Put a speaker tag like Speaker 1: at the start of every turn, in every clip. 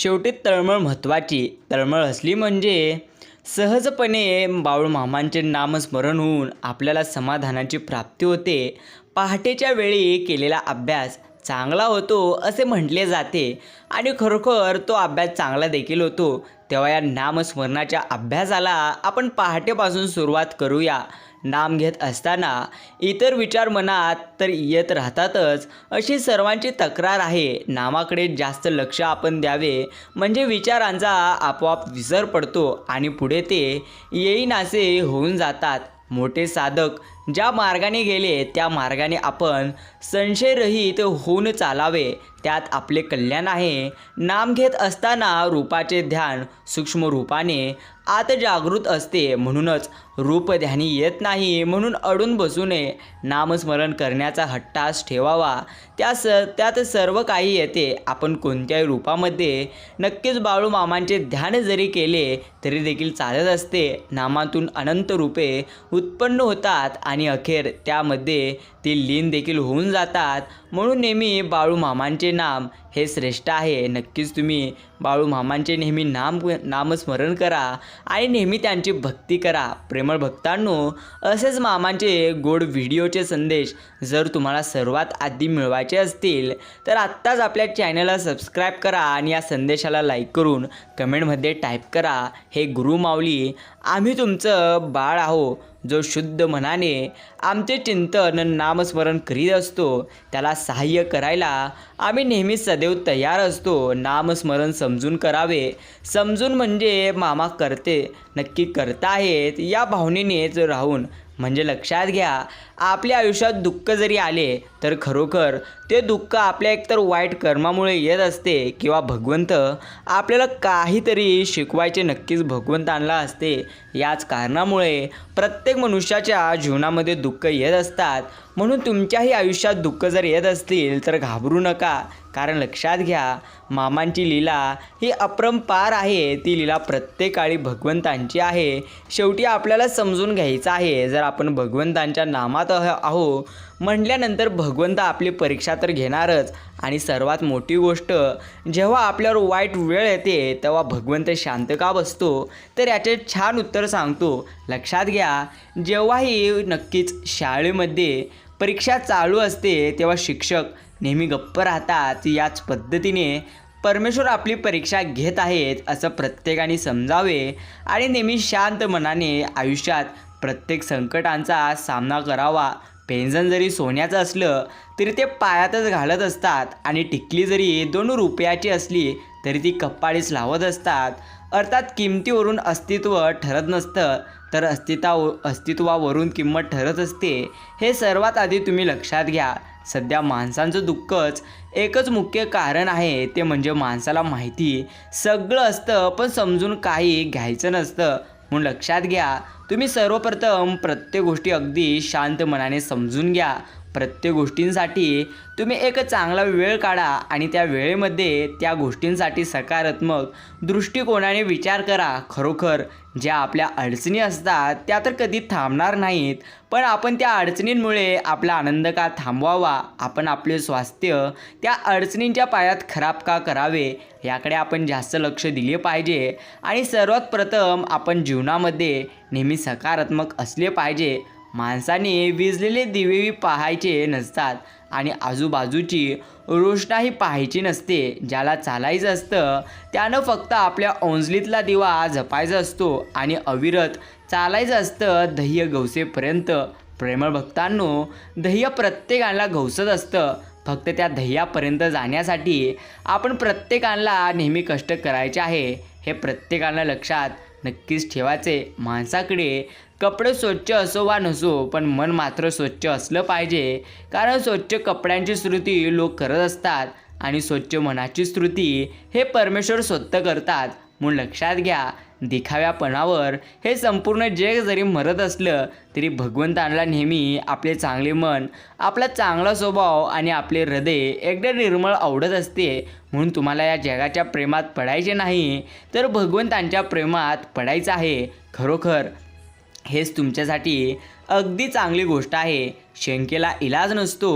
Speaker 1: शेवटी तळमळ महत्त्वाची तळमळ असली म्हणजे सहजपणे बाळूमामांचे नामस्मरण होऊन आपल्याला समाधानाची प्राप्ती होते. पहाटेच्या वेळी केलेला अभ्यास चांगला होतो असे म्हटले जाते. आणि खरोखर तो अभ्यास चांगला देखील होतो. तेव्हा या नामस्मरणाच्या अभ्यासाला आपण पहाटेपासून सुरुवात करूया. नाम घेत असताना इतर विचार मनात तर येत राहतातच. अशी सर्वांची तक्रार आहे. नामाकडे जास्त लक्ष आपण द्यावे. म्हणजे विचारांचा आपोआप विसर पडतो आणि पुढे ते येईनासे होऊन जातात. मोठे साधक ज्या मार्गाने गेले त्या मार्गाने आपण संशयरहित होऊन चालावे. त्यात आपले कल्याण आहे. नाम घेत असताना रूपाचे ध्यान सूक्ष्म रूपाने आत जागृत असते म्हणूनच रूप ध्यानी येत नाही म्हणून अडून बसू नये. नामस्मरण करण्याचा हट्टास ठेवावा. त्या स त्यात सर्व काही येते. आपण कोणत्याही रूपामध्ये नक्कीच बाळूमामांचे ध्यान जरी केले तरी देखील चालत असते. नामातून अनंत रूपे उत्पन्न होतात आणि अखेर त्यामध्ये ती लीन देखील होऊन जातात. म्हणून नेहमी बाळूमामांचे नाम हे श्रेष्ठ आहे. नक्कीच तुम्ही बाळूमामांचे नेहमी नाम नामस्मरण करा आणि नेहमी त्यांची भक्ती करा. प्रेम प्रेमळ भक्तांनो असेच मामांचे गोड व्हिडिओचे संदेश जर तुम्हाला सर्वात आधी मिळवायचे असतील तर आत्ताच आपल्या चॅनलला सबस्क्राईब करा आणि या संदेशाला लाईक करून कमेंटमध्ये टाईप करा. हे गुरु माऊली आम्ही तुमचं बाळ आहो. जो शुद्ध मनाने आमचे चिंतन नामस्मरण करीत असतो त्याला सहाय्य करायला आम्ही नेहमी सदैव तयार असतो. नामस्मरण समजून करावे. समजून म्हणजे मामा करते नक्की करता आहेत या भावनेनेच राहून. म्हणजे लक्षात घ्या आपल्या आयुष्यात दुःख जरी आले तर खरोखर ते दुःख आपल्या एकतर वाईट कर्मामुळे येत असते किंवा भगवंत आपल्याला काहीतरी शिकवायचे नक्कीच भगवंतांना असते. याच कारणामुळे प्रत्येक मनुष्याच्या जीवनामध्ये दुःख येत असतात. म्हणून तुमच्याही आयुष्यात दुःख जर येत असतील तर घाबरू नका. कारण लक्षात घ्या मामांची लीला ही अपरंपार आहे. ती लीला प्रत्येक काळी भगवंतांची आहे. शेवटी आपल्याला समजून घ्यायचं आहे. जर आपण भगवंतांच्या नामात आहो म्हटल्यानंतर भगवंत आपली परीक्षा तर घेणारच. आणि सर्वात मोठी गोष्ट जेव्हा आपल्यावर वाईट वेळ येते तेव्हा भगवंत शांत का बसतो? तर याचे छान उत्तर सांगतो. लक्षात घ्या जेव्हाही नक्कीच शाळेमध्ये परीक्षा चालू असते तेव्हा शिक्षक नेहमी गप्प राहतात याच पद्धतीने परमेश्वर आपली परीक्षा घेत आहेत असं प्रत्येकाने समजावे. आणि नेहमी शांत मनाने आयुष्यात प्रत्येक संकटांचा सामना करावा. पेंजन जरी सोन्याचं असलं तरी ते पायातच घालत असतात. आणि टिकली जरी दोन रुपयाची असली तरी ती कप्पाळीस लावत असतात. अर्थात किमतीवरून अस्तित्व ठरत नसतं तर अस्तित्व अस्तित्वावरून किंमत ठरत असते. हे सर्वात आधी तुम्ही लक्षात घ्या. सध्या माणसांचं दुःखच एकच मुख्य कारण आहे ते म्हणजे माणसाला माहिती. सगळं असतं पण समजून काही घ्यायचं नसतं. म्हणून लक्षात घ्या. तुम्ही सर्वप्रथम प्रत्येक गोष्टी अगदी शांत मनाने समजून घ्या. प्रत्येक गोष्टींसाठी तुम्ही एक चांगला वेळ काढा आणि त्या वेळेमध्ये त्या गोष्टींसाठी सकारात्मक दृष्टिकोनाने विचार करा. खरोखर ज्या आपल्या अडचणी असतात त्या तर कधी थांबणार नाहीत पण आपण त्या अडचणींमुळे आपला आनंद का थांबवावा? आपण आपले स्वास्थ्य त्या अडचणींच्या पायात खराब का करावे? याकडे आपण जास्त लक्ष दिले पाहिजे आणि सर्वात प्रथम आपण जीवनामध्ये नेहमी सकारात्मक असले पाहिजे. माणसाने विजलेले दिवेही पाहायचे नसतात आणि आजूबाजूची रोषणाही पाहायची नसते. ज्याला चालायचं असतं त्यानं फक्त आपल्या ओंजलीतला दिवा जपायचा असतो आणि अविरत चालायचं असतं ध्येय गवसेपर्यंत. प्रेमळ भक्तांनो ध्येय प्रत्येकाला घवसत असतं. फक्त त्या ध्येयापर्यंत जाण्यासाठी आपण प्रत्येकाला नेहमी कष्ट करायचे आहे. हे प्रत्येकाला लक्षात नक्कीच ठेवायचे माणसाकडे कपडे स्वच्छ असो वा नसो पण मन मात्र स्वच्छ असलं पाहिजे. कारण स्वच्छ कपड्यांची स्तुती लोक करत असतात आणि स्वच्छ मनाची स्तुती हे परमेश्वर स्वतः करतात. म्हणून लक्षात घ्या दिखाव्यापणावर हे संपूर्ण जग जरी मरत असलं तरी भगवंतांना नेहमी आपले चांगले मन आपला चांगला स्वभाव आणि आपले हृदय एकदा निर्मळ आवडत असते. म्हणून तुम्हाला या जगाच्या प्रेमात पडायचे नाही तर भगवंतांच्या प्रेमात पडायचं आहे. खरोखर हेच तुमच्यासाठी अगदी चांगली गोष्ट आहे. शंकेला इलाज नसतो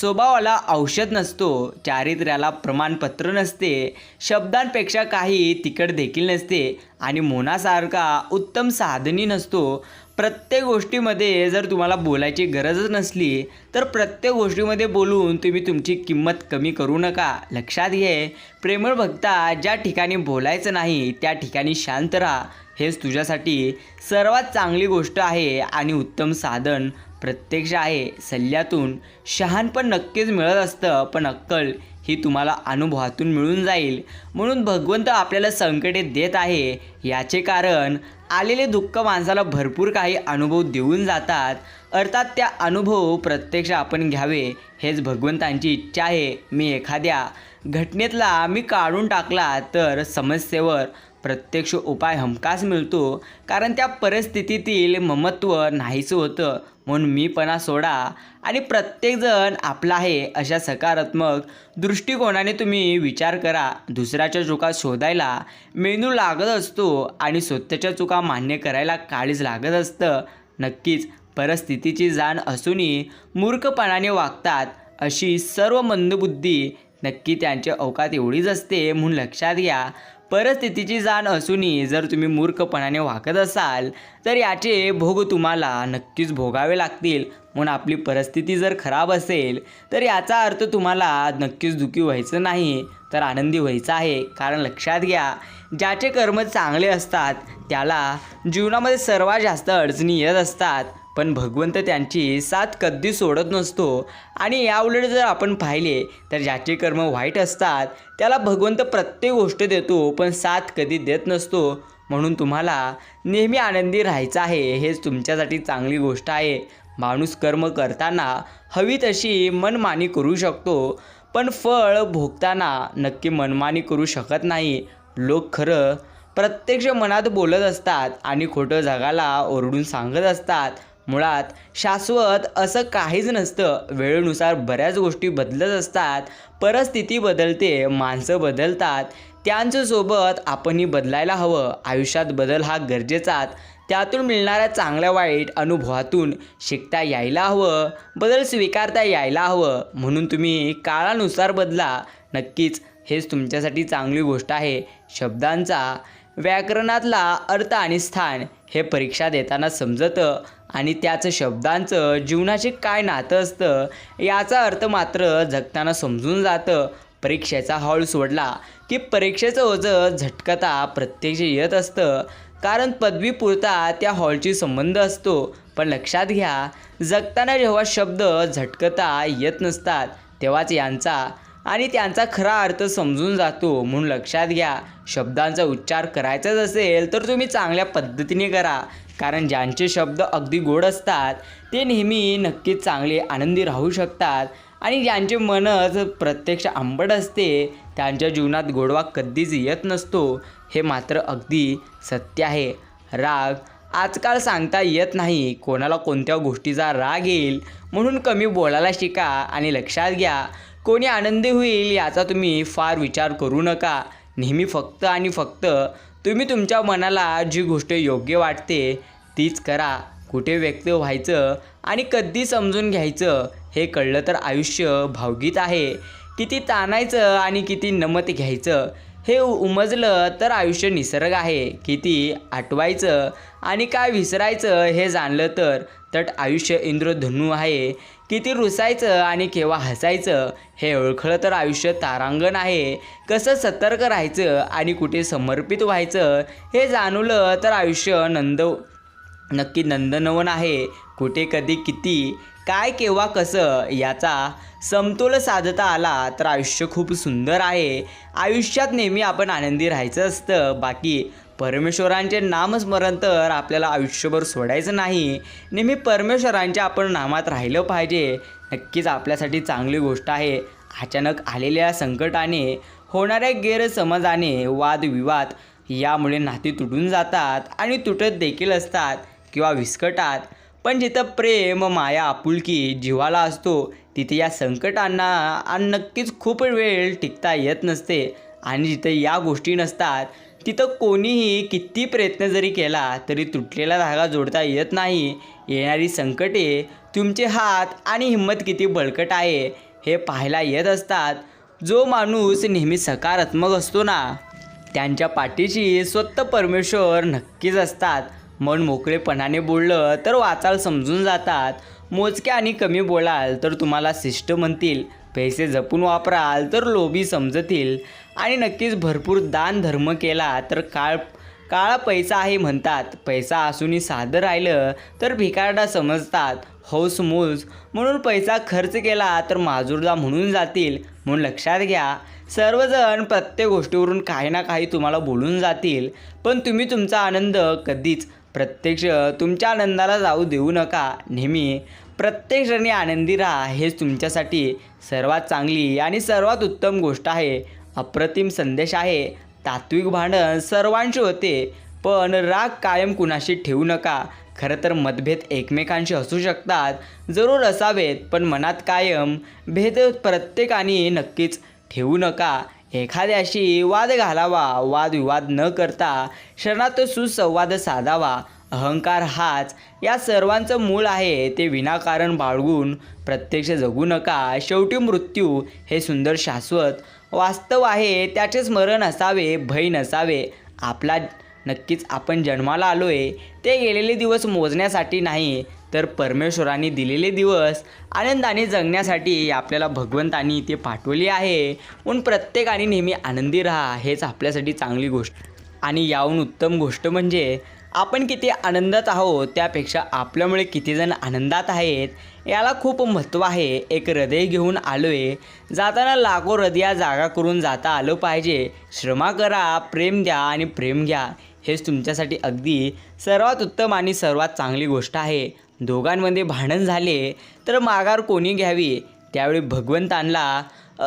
Speaker 1: स्वभावाला औषध नसतो चारित्र्याला प्रमाणपत्र नसते शब्दांपेक्षा काही तिकट देखील नसते आणि मोनासारखा उत्तम साधनी नसतो. प्रत्येक गोष्टीमध्ये जर तुम्हाला बोलायची गरजच नसली तर प्रत्येक गोष्टीमध्ये बोलून तुम्ही तुमची किंमत कमी करू नका. लक्षात घे प्रेमळ भक्ता ज्या ठिकाणी बोलायचं नाही त्या ठिकाणी शांत राहा. हेच तुझ्यासाठी सर्वात चांगली गोष्ट आहे आणि उत्तम साधन प्रत्यक्ष आहे. सल्ल्यातून शहाणपण नक्कीच मिळत असतं पण अक्कल ही तुम्हाला अनुभवातून मिळून जाईल. म्हणून भगवंत आपल्याला संकटे देत आहे याचे कारण आलेले दुःख माणसाला भरपूर काही अनुभव देऊन जातात. अर्थात त्या अनुभव प्रत्यक्ष आपण घ्यावे हेच भगवंतांची इच्छा आहे. मी एखाद्या घटनेतला मी काढून टाकला तर समस्येवर प्रत्यक्ष उपाय हमखास मिळतो कारण त्या परिस्थितीतील ममत्व नाहीसं होतं. म्हणून मीपणा सोडा. आणि प्रत्येकजण आपला आहे अशा सकारात्मक दृष्टिकोनाने तुम्ही विचार करा. दुसऱ्याच्या चुका शोधायला मेंदू लागत असतो आणि स्वतःच्या चुका मान्य करायला काळीच लागत असतं. नक्कीच परिस्थितीची जाण असूनही मूर्खपणाने वागतात अशी सर्व मंदबुद्धी नक्की त्यांच्या अवकात एवढीच असते म्हणून लक्षात घ्या. परिस्थितीची जाण असूनही जर तुम्ही मूर्खपणाने वागत असाल तर याचे भोग तुम्हाला नक्कीच भोगावे लागतील. म्हणून आपली परिस्थिती जर खराब असेल तर याचा अर्थ तुम्हाला नक्कीच दुखी व्हायचं नाही तर आनंदी व्हायचं आहे. कारण लक्षात घ्या ज्याचे कर्म चांगले असतात त्याला जीवनामध्ये सर्वात जास्त अडचणी येत असतात. पण भगवंत त्यांची साथ कधी सोडत नसतो. आणि याउलट जर आपण पाहिले तर ज्याचे कर्म वाईट असतात त्याला भगवंत प्रत्येक गोष्ट देतो पण साथ कधी देत नसतो. म्हणून तुम्हाला नेहमी आनंदी राहायचं आहे हेच तुमच्यासाठी चांगली गोष्ट आहे. माणूस कर्म करताना हवी तशी मनमानी करू शकतो पण फळ भोगताना नक्की मनमानी करू शकत नाही. लोक खरं प्रत्यक्ष मनात बोलत असतात आणि खोटं जगाला ओरडून सांगत असतात. मुळात शाश्वत असं काहीच नसतं. वेळेनुसार बऱ्याच गोष्टी बदलत असतात. परिस्थिती बदलते माणसं बदलतात. त्यांच्यासोबत आपणही बदलायला हवं. आयुष्यात बदल हा गरजेचाच त्यातून मिळणाऱ्या चांगल्या वाईट अनुभवातून शिकता यायला हवं. बदल स्वीकारता यायला हवं. म्हणून तुम्ही काळानुसार बदला. नक्कीच हेच तुमच्यासाठी चांगली गोष्ट आहे. शब्दांचा व्याकरणातला अर्थ आणि स्थान हे परीक्षा देताना समजतं आणि त्याचं शब्दांचं जीवनाशी काय नातं असतं याचा अर्थ मात्र जगताना समजून जातं. परीक्षेचा हॉल सोडला की परीक्षेचं ओझं झटकता प्रत्यक्ष येत असतं. कारण पदवीपुरता त्या हॉलशी संबंध असतो. पण लक्षात घ्या जगताना जेव्हा शब्द झटकता येत नसतात तेव्हाच यांचा आणि त्यांचा खरा अर्थ समजून जातो म्हणून लक्षात घ्या. शब्दांचा उच्चार करायचाच असेल तर तुम्ही चांगल्या पद्धतीने करा. कारण ज्यांचे शब्द अगदी गोड असतात ते नेहमी नक्कीच चांगले आनंदी राहू शकतात. आणि ज्यांचे मनच प्रत्यक्ष आंबट असते त्यांच्या जीवनात गोडवा कधीच येत नसतो. हे मात्र अगदी सत्य आहे. राग आजकाल सांगता येत नाही. कोणाला कोणत्या गोष्टीचा राग येईल म्हणून कमी बोलायला शिका आणि लक्षात घ्या. कोणी आनंदी होईल याचा तुम्ही फार विचार करू नका. नेहमी फक्त आणि फक्त तुम्ही तुमच्या मनाला जी गोष्ट योग्य वाटते तीच करा. कुठे व्यक्त व्हायचं आणि कधी समजून घ्यायचं हे कळलं तर आयुष्य भावगीत आहे. किती ताणायचं आणि किती नमत घ्यायचं हे उमजलं तर आयुष्य निसर्ग आहे. किती आठवायचं आणि काय विसरायचं हे जाणलं तर तट आयुष्य इंद्रधनु आहे. किती रुसायचं आणि केव्हा हसायचं हे ओळखलं तर आयुष्य तारांगण आहे. कसं सतर्क राहायचं आणि कुठे समर्पित व्हायचं हे जाणवलं तर आयुष्य नंद नक्की नंदनवन आहे. कुठे कधी किती काय केव्हा कसं याचा समतोल साधता आला तर आयुष्य खूप सुंदर आहे. आयुष्यात नेहमी आपण आनंदी राहायचं असतं. बाकी परमेश्वरांचे नामस्मरण तर आपल्याला आयुष्यभर सोडायचं नाही. नेहमी परमेश्वरांच्या आपण नामात राहिलं पाहिजे. नक्कीच आपल्यासाठी चांगली गोष्ट आहे. अचानक आलेल्या संकटाने होणाऱ्या गैरसमजाने वादविवाद यामुळे नाती तुटून जातात आणि तुटत देखील असतात किंवा विस्कटात. पण जिथं प्रेम माया आपुलकी जीवाला असतो तिथे या संकटांना आणि नक्कीच खूप वेळ टिकता येत नसते. आणि जिथं या गोष्टी नसतात तिथं कोणीही किती प्रयत्न जरी केला तरी तुटलेला धागा जोडता येत नाही. येणारी संकटे तुमचे हात आणि हिंमत किती बळकट आहे हे पाहायला येत असतात. जो माणूस नेहमी सकारात्मक असतो ना त्यांच्या पाठीशी स्वतः परमेश्वर नक्कीच असतात. मन मोकळेपणाने बोललं तर वाचाल समजून जातात. मोजक्या आणि कमी बोलाल तर तुम्हाला शिष्ट म्हणतील. पैसे जपून वापराल तर लोभी समजतील. आणि नक्कीच भरपूर दान धर्म केला तर काळ काळा पैसा आहे म्हणतात. पैसा असूनही साधं राहिलं तर भिकारडा समजतात. हौस मूज. म्हणून पैसा खर्च केला तर माजूरदा म्हणून जातील. म्हणून लक्षात घ्या. सर्वजण प्रत्येक गोष्टीवरून काही ना काही तुम्हाला बोलून जातील. पण तुम्ही तुमचा आनंद कधीच प्रत्यक्ष तुमच्या आनंदाला जाऊ देऊ नका. नेहमी प्रत्येक क्षणी आनंदी राहा हेच तुमच्यासाठी सर्वात चांगली आणि सर्वात उत्तम गोष्ट आहे. अप्रतिम संदेश आहे. तात्विक भांडण सर्वांशी होते पण राग कायम कुणाशी ठेवू नका. खरं तर मतभेद एकमेकांशी असू शकतात. जरूर असावेत पण मनात कायम भेद प्रत्येकाने नक्कीच ठेवू नका. एखाद्याशी वाद घालावा वादविवाद न करता क्षणात सुसंवाद साधावा. अहंकार हाच या सर्वांचं मूळ आहे ते विनाकारण बाळगून प्रत्यक्ष जगू नका. शेवटी मृत्यू हे सुंदर शाश्वत. वास्तव आहे त्याचे स्मरण असावे भय नसावे. आपला नक्कीच आपण जन्माला आलो आहे ते गेलेले दिवस मोजण्यासाठी नाही तर परमेश्वराने दिलेले दिवस आनंदाने जगण्यासाठी आपल्याला भगवंतानी ते पाठवले आहे. म्हणून प्रत्येकाने नेहमी आनंदी राहा हेच आपल्यासाठी चांगली गोष्ट. आणि याहून उत्तम गोष्ट म्हणजे आपण किती आनंदात आहोत त्यापेक्षा आपल्यामुळे कितीजण आनंदात आहेत याला खूप महत्त्व आहे. एक हृदय घेऊन आलो आहे जाताना लाखो हृदया जागा करून जाता आलं पाहिजे. श्रमा करा प्रेम द्या आणि प्रेम घ्या. हेच तुमच्यासाठी अगदी सर्वात उत्तम आणि सर्वात चांगली गोष्ट आहे. दोघांमध्ये भांडण झाले तर माघार कोणी घ्यावी? त्यावेळी भगवंतांना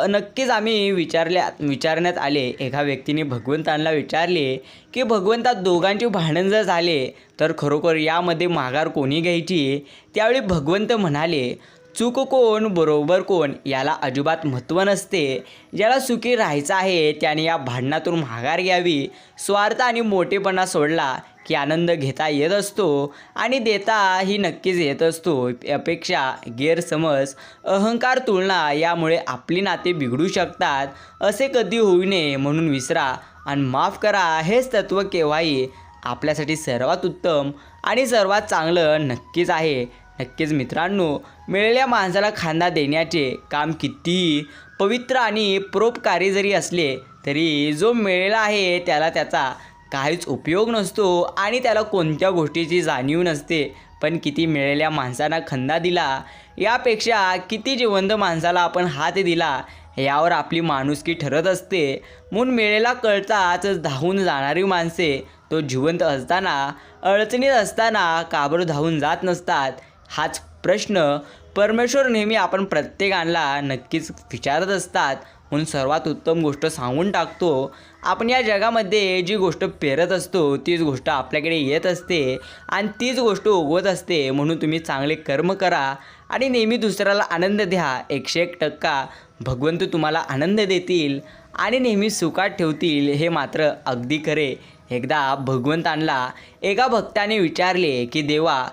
Speaker 1: नक्कीच आम्ही विचारल्या विचारण्यात आले. एका व्यक्तीने भगवंतांना विचारले की भगवंता दोघांचे भांडण जर झाले तर खरोखर यामध्ये माघार कोणी घ्यायची? त्यावेळी भगवंत म्हणाले चूक कोण बरोबर कोण याला अजिबात महत्त्व नसते. ज्याला सुखी राहायचं आहे त्याने या भांडणातून माघार घ्यावी. स्वार्थ आणि मोठेपणा सोडला. की आनंद घेता येत असतो आणि देता ही नक्कीच येत असतो. अपेक्षा गैरसमज अहंकार तुलना यामुळे आपली नाते बिघडू शकतात असे कधी होऊ नये म्हणून विसरा आणि माफ करा. हेच तत्त्व केव्हाही आपल्यासाठी सर्वात उत्तम आणि सर्वात चांगलं नक्कीच आहे. नक्कीच मित्रांनो मिळालेल्या माणसाला खांदा देण्याचे काम कितीही पवित्र आणि परोपकारी जरी असले तरी जो मिळाला आहे त्याला त्याचा काहीच उपयोग नसतो आणि त्याला कोणत्या गोष्टीची जाणीव नसते. पण किती मिळेल्या माणसांना खंदा दिला यापेक्षा किती जिवंत माणसाला आपण हात दिला यावर आपली माणुसकी ठरत असते. म्हणून मिळेला कळताच धावून जाणारी माणसे तो जिवंत असताना अडचणीत असताना काबर धावून जात नसतात. हाच प्रश्न परमेश्वर नेहमी आपण प्रत्येकाला नक्कीच विचारत असतात. म्हणून सर्वात उत्तम गोष्ट सांगून टाकतो आपण या जगामध्ये जी गोष्ट पेरत असतो तीच गोष्ट आपल्याकडे येत असते आणि तीच गोष्ट उगवत असते म्हणून तुम्ही चांगले कर्म करा आणि नेहमी दुसऱ्याला आनंद द्या. एकशे एक टक्का भगवंत तुम्हाला आनंद देतील आणि नेहमी सुखात ठेवतील हे मात्र अगदी खरे. एकदा भगवंतांना एका भक्ताने विचारले की देवा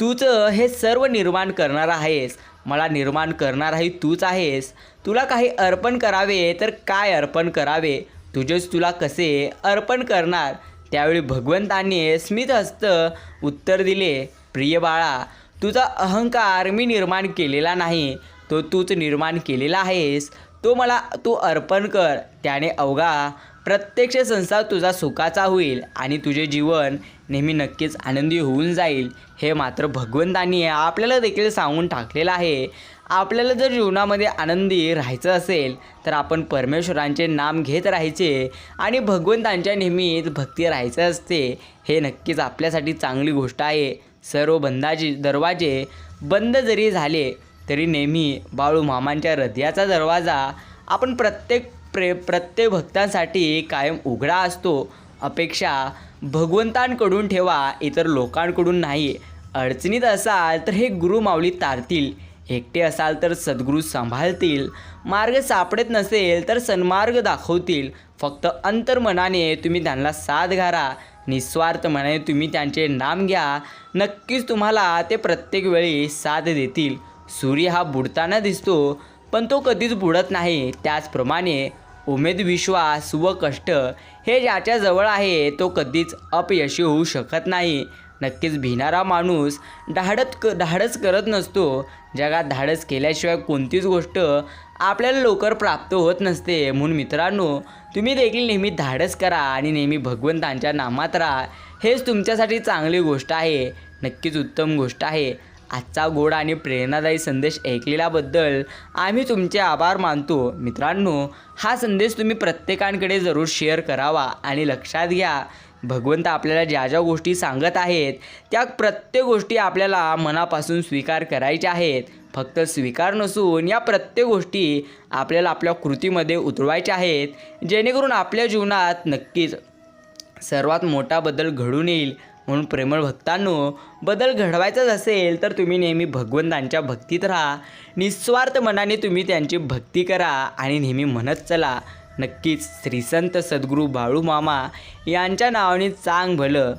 Speaker 1: तूच हे सर्व निर्माण करणार आहेस मला निर्माण करणाराही तूच आहेस. तुला काही अर्पण करावे तर काय अर्पण करावे? तुझेच तुला कसे अर्पण करणार? त्यावेळी भगवंताने स्मित हस्त उत्तर दिले प्रिय बाळा तुझा अहंकार मी निर्माण केलेला नाही. तो तूच निर्माण केलेला आहेस. तो मला तू अर्पण कर. त्याने अवघा प्रत्यक्ष संसार तुझा सुखाचा होईल आणि तुझे जीवन नेहमी नक्कीच आनंदी होऊन जाईल हे मात्र भगवंतांनी आपल्याला देखील सांगून टाकलेलं आहे. आपल्याला जर जीवनामध्ये आनंदी राहायचं असेल तर आपण परमेश्वरांचे नाम घेत राहायचे आणि भगवंतांच्या नेहमीच भक्ती राहायचं असते हे नक्कीच आपल्यासाठी चांगली गोष्ट आहे. सर्व बंदाचे दरवाजे बंद जरी झाले तरी नेहमी बाळू मामांच्या हृदयाचा दरवाजा आपण प्रत्येक प्रे प्रत्येक भक्तांसाठी कायम उघडा असतो. अपेक्षा भगवंतांकडून ठेवा इतर लोकांकडून नाही. अडचणीत असाल तर हे गुरु माऊली तारतील. एकटे असाल तर सद्गुरू सांभाळतील. मार्ग सापडत नसेल तर सन्मार्ग दाखवतील. फक्त अंतर्मनाने तुम्ही त्यांना साथ घारा निस्वार्थ मनाने तुम्ही त्यांचे नाम घ्या. नक्कीच तुम्हाला ते प्रत्येक वेळी साथ देतील. सूर्य हा बुडताना दिसतो पण तो कधीच बुडत नाही. त्याचप्रमाणे उमेद विश्वास व कष्ट हे ज्याच्या जवळ आहे तो कधीच अपयशी होऊ शकत नाही. नक्कीच भिणारा माणूस धाडत क धाडस करत नसतो. जगात धाडस केल्याशिवाय कोणतीच गोष्ट आपल्याला लवकर प्राप्त होत नसते. म्हणून मित्रांनो तुम्ही देखील नेहमी धाडस करा आणि नेहमी भगवंतांच्या नामात राहा. हेच तुमच्यासाठी चांगली गोष्ट आहे. नक्कीच उत्तम गोष्ट आहे. आजचा गोड आणि प्रेरणादायी संदेश ऐकलेल्याबद्दल आम्ही तुमचे आभार मानतो. मित्रांनो हा संदेश तुम्ही प्रत्येकांकडे जरूर शेअर करावा आणि लक्षात घ्या. भगवंत आपल्याला ज्या ज्या गोष्टी सांगत आहेत त्या प्रत्येक गोष्टी आपल्याला मनापासून स्वीकार करायच्या आहेत. फक्त स्वीकार नसून या प्रत्येक गोष्टी आपल्याला आपल्या कृतीमध्ये उतरवायच्या आहेत. जेणेकरून आपल्या जीवनात नक्कीच सर्वात मोठा बदल घडून येईल. म्हणून प्रेमळ भक्तांनो बदल घडवायचाच असेल तर तुम्ही नेहमी भगवंतांच्या भक्तीत राहा. निस्वार्थ मनाने तुम्ही त्यांची भक्ती करा आणि नेहमी म्हणत चला नक्कीच श्रीसंत सद्गुरू बाळू मामा यांच्या नावाने चांग भलं.